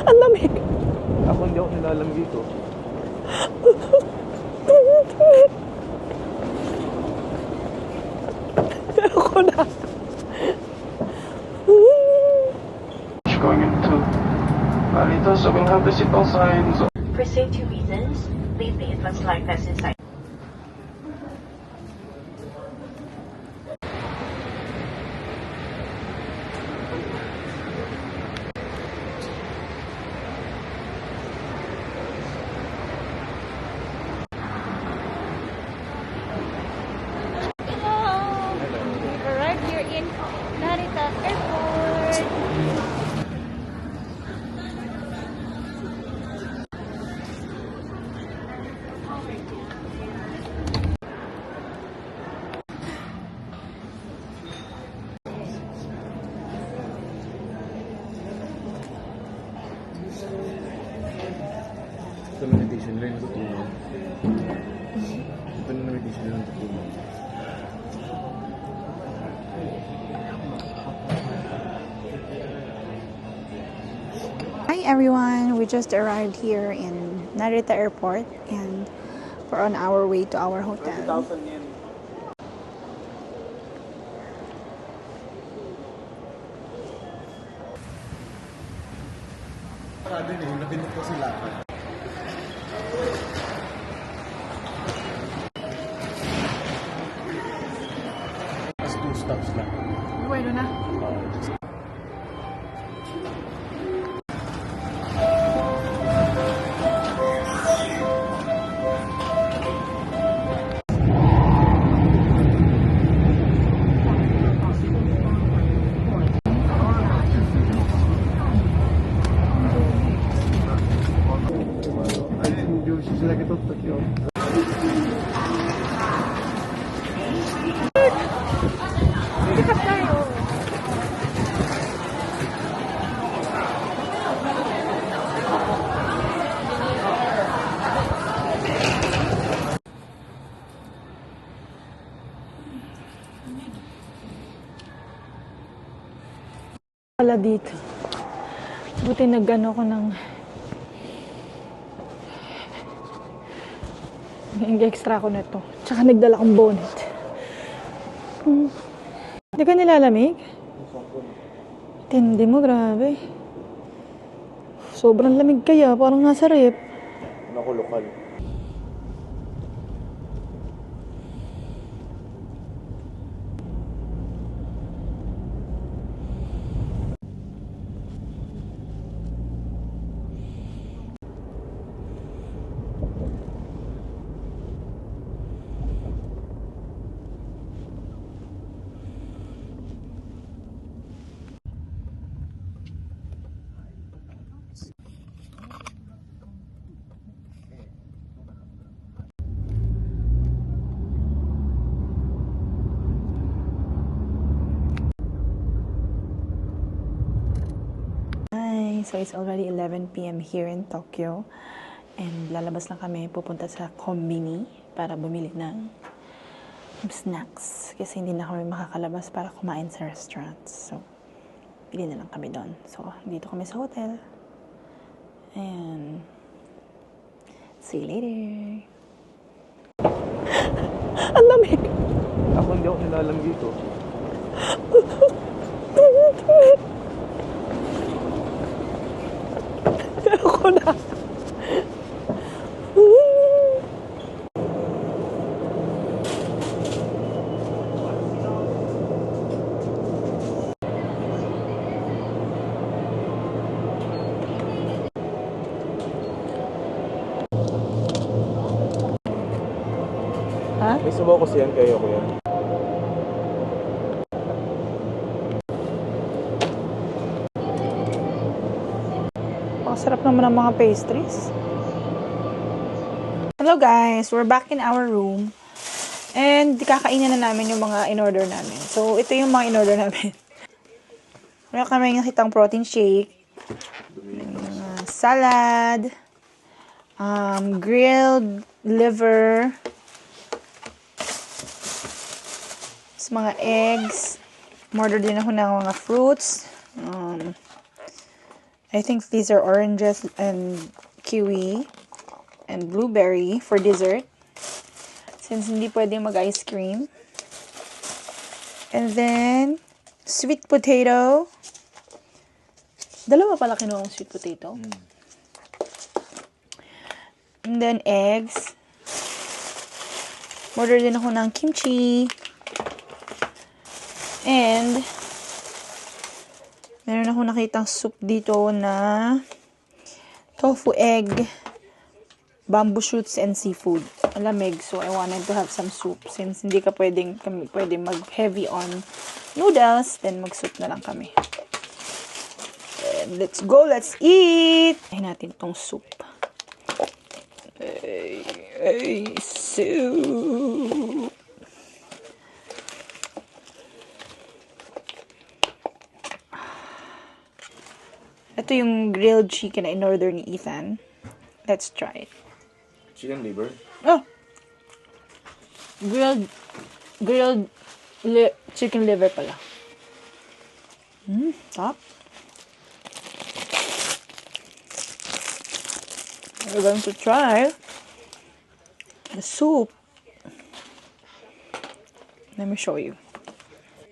Ang lamig. Ako hindi ako nilalam dito. Ako na. Going into Marita, so we'll have the seatbelt signs. For safety reasons, leave the infant's life vest Ito na meditation lang yung tutulong. Ito na meditation lang yung tutulong. Hi everyone, we just arrived here in Narita Airport and we're on our way to our hotel. Sabi niya, nabinot ko sila. As two stops lang. Bueno na. Ay, Pala dito. Buti nagano ko ng... Nag-extra ko na to. Tsaka nagdala kong bonnet. Hmm. Hindi ka nilalamig? Tindi mo, grabe. Sobrang lamig kaya, parang nasa rep. Naku, lokal. So it's already 11 p.m. here in Tokyo and lalabas lang kami pupunta sa kombini para bumili ng snacks kasi hindi na kami makakalabas para kumain sa restaurants. So, bili na lang kami doon. So, dito kami sa hotel. And see you later. Ang lamig. Ako hindi ako nilalam dito. na. May kasi yan kayo, kuya. Pakasarap naman ng mga pastries. Hello guys, we're back in our room. And kakainin na namin yung mga in-order namin. So, ito yung mga in-order namin. Meron kami nakitang protein shake, salad, um, grilled liver, tapos mga eggs. Order din ako ng mga fruits. Um, I think these are oranges and kiwi and blueberry for dessert. Since hindi pwede mag-ice cream. And then, sweet potato. Dalawa pala kinuha kong sweet potato. And then, eggs. Order din ako ng kimchi. And, meron ako nakitang soup dito na tofu egg, bamboo shoots, and seafood. Malamig, so I wanted to have some soup. Since hindi ka pwedeng, kami, pwede mag-heavy on noodles, then mag-soup na lang kami. And let's go, let's eat! Ay natin tong soup. Ay, ay, soup! Ito yung grilled chicken na in-order ni Ethan. Let's try it. Chicken liver. Oh! Grilled, grilled li- chicken liver pala. Hmm, top. We're going to try the soup. Let me show you.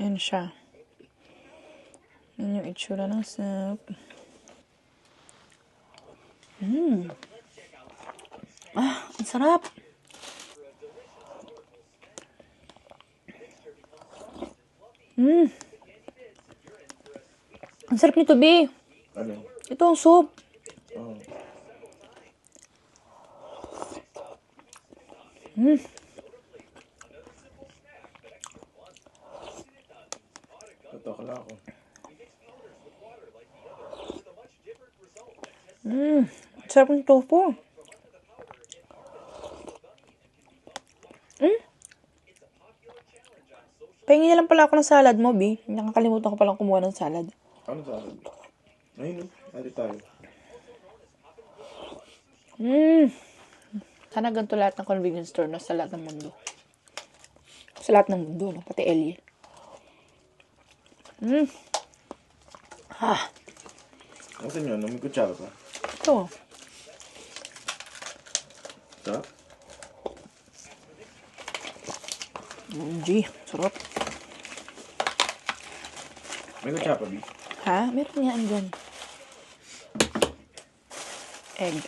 Yan siya. Yan yung itsura ng soup. Mm. Ah, ang sarap. Mm. Ang sarap nito, B. Ano? Ito ang soup. Oh. Mm. Totoo lang ako. Mm. 7 to 4. Hmm? Pahingi na lang pala ako ng salad mo, B. Nakakalimutan ko palang kumuha ng salad. Ano salad? Ayun, oh. ayun tayo. Hmm. Sana ganito lahat ng convenience store no, sa lahat ng mundo. Sa lahat ng mundo, no? pati Ellie. Hmm. Ah. Ano sa inyo? Nung may kutsara pa? Ito. Sarap. G, sarap. May kutsara pa, B. Ha? Meron nga andyan. Egg.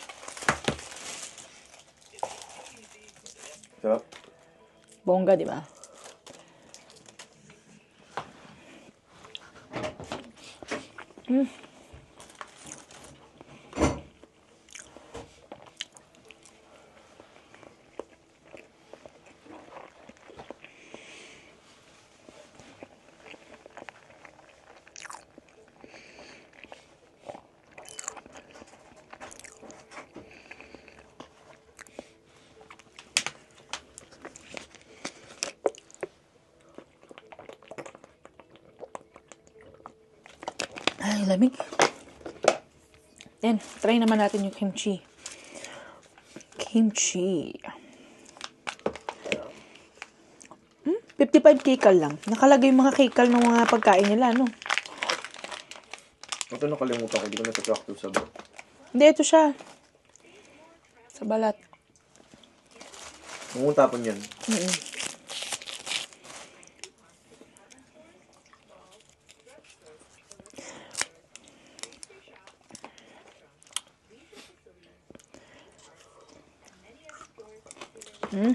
Sarap. Bongga, di ba? Mm. Ay, lamig. Then, try naman natin yung kimchi. Kimchi. Hmm? 55 kikal lang. Nakalagay yung mga kikal ng mga pagkain nila, no? Ito nakalimutan ko. Di ko na sa to sa Hindi, ito siya. Sa balat. Kung tapon yan. Mm-mm. Mm.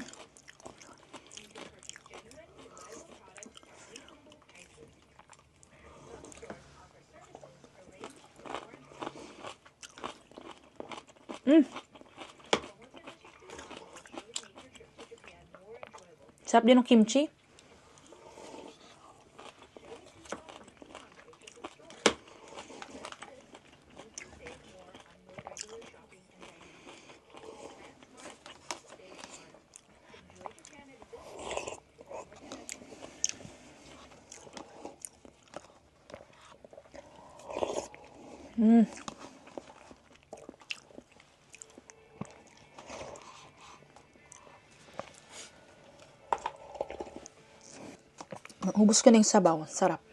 Mm. Sarap din ng kimchi. Mm. Ubus ko na yung sabaw. Sarap.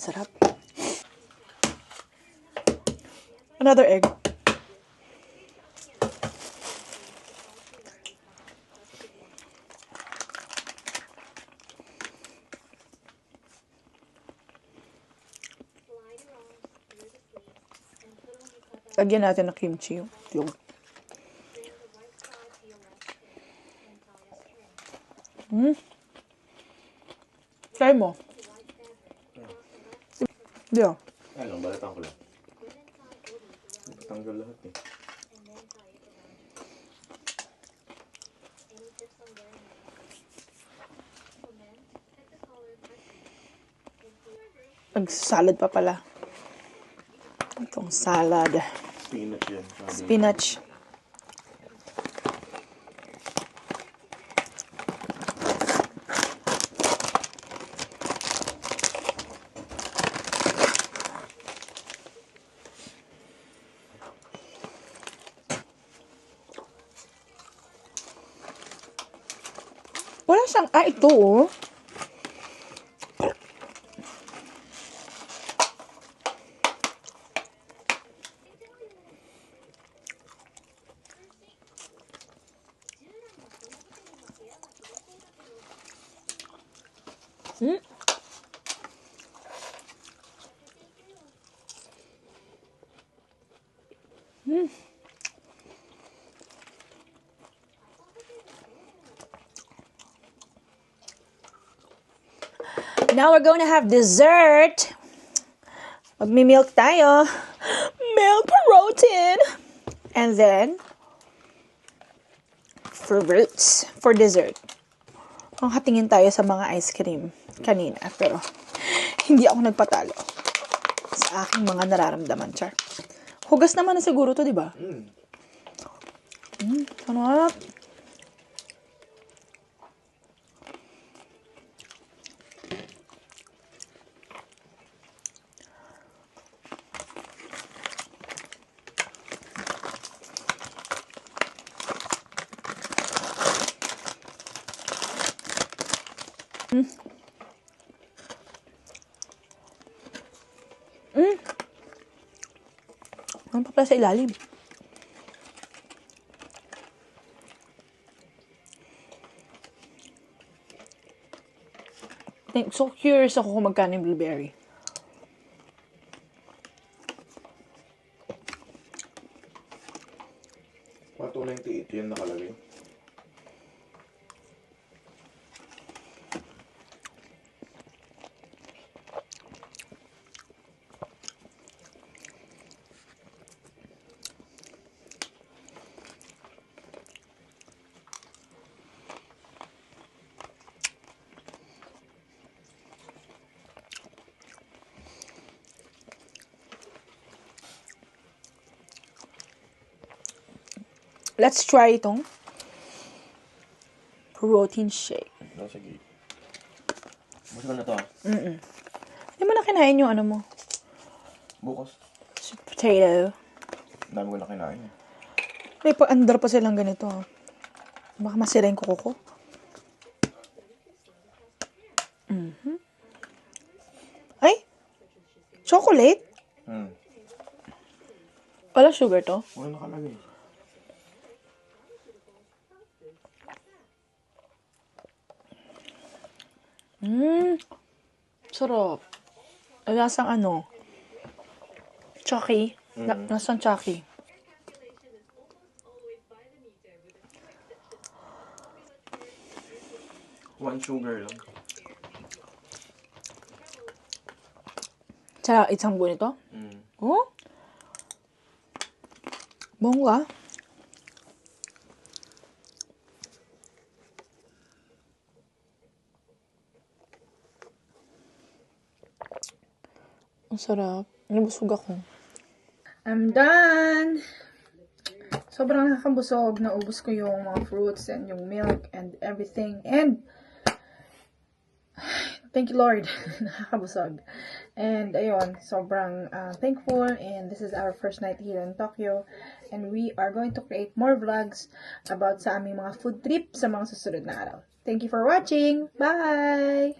Ang sarap. Another egg. Lagyan natin ng kimchi. Yung, Hmm. Try mo. Di ah. Lang, balatan ko lang. Patanggal lahat eh. Nag-salad pa pala. Itong salad. Spinach yan. Spinach. Wala siyang, ah, ito oh. Now we're going to have dessert. Magmi-milk tayo. Milk protein. And then, fruits for dessert. Ang hatingin tayo sa mga ice cream kanina. Pero, hindi ako nagpatalo sa aking mga nararamdaman, Char. Hugas naman na siguro to, di ba? Mm. Mm, sarap. Ano pa pala sa ilalim? So curious ako kung magkano yung blueberry. Mga 298 yan nakalagay. Let's try itong protein shake. No, sige. Ko na to ah. Hindi mo na kinain yung ano mo, Bukas. sweet potato. Ang dami ko na kinain eh. May pa-under pa silang ganito. ah. Baka masira yung kuko ko. Mhm. Ay! Chocolate? Hmm. Wala sugar to. Wala nakalagay. Mmm. Sarap. Lasang ano? Chucky. Na, lasang chucky. One sugar lang. Sarap, isang buo nito? Hmm. Oh? Bongga. Ang sarap. Nabusog ako. I'm done! Sobrang nakakabusog. Naubos ko yung mga fruits and yung milk and everything. And, thank you Lord. nakakabusog. And, ayun, sobrang uh, thankful. And this is our first night here in Tokyo. And we are going to create more vlogs about sa aming mga food trip sa mga susunod na araw. Thank you for watching! Bye!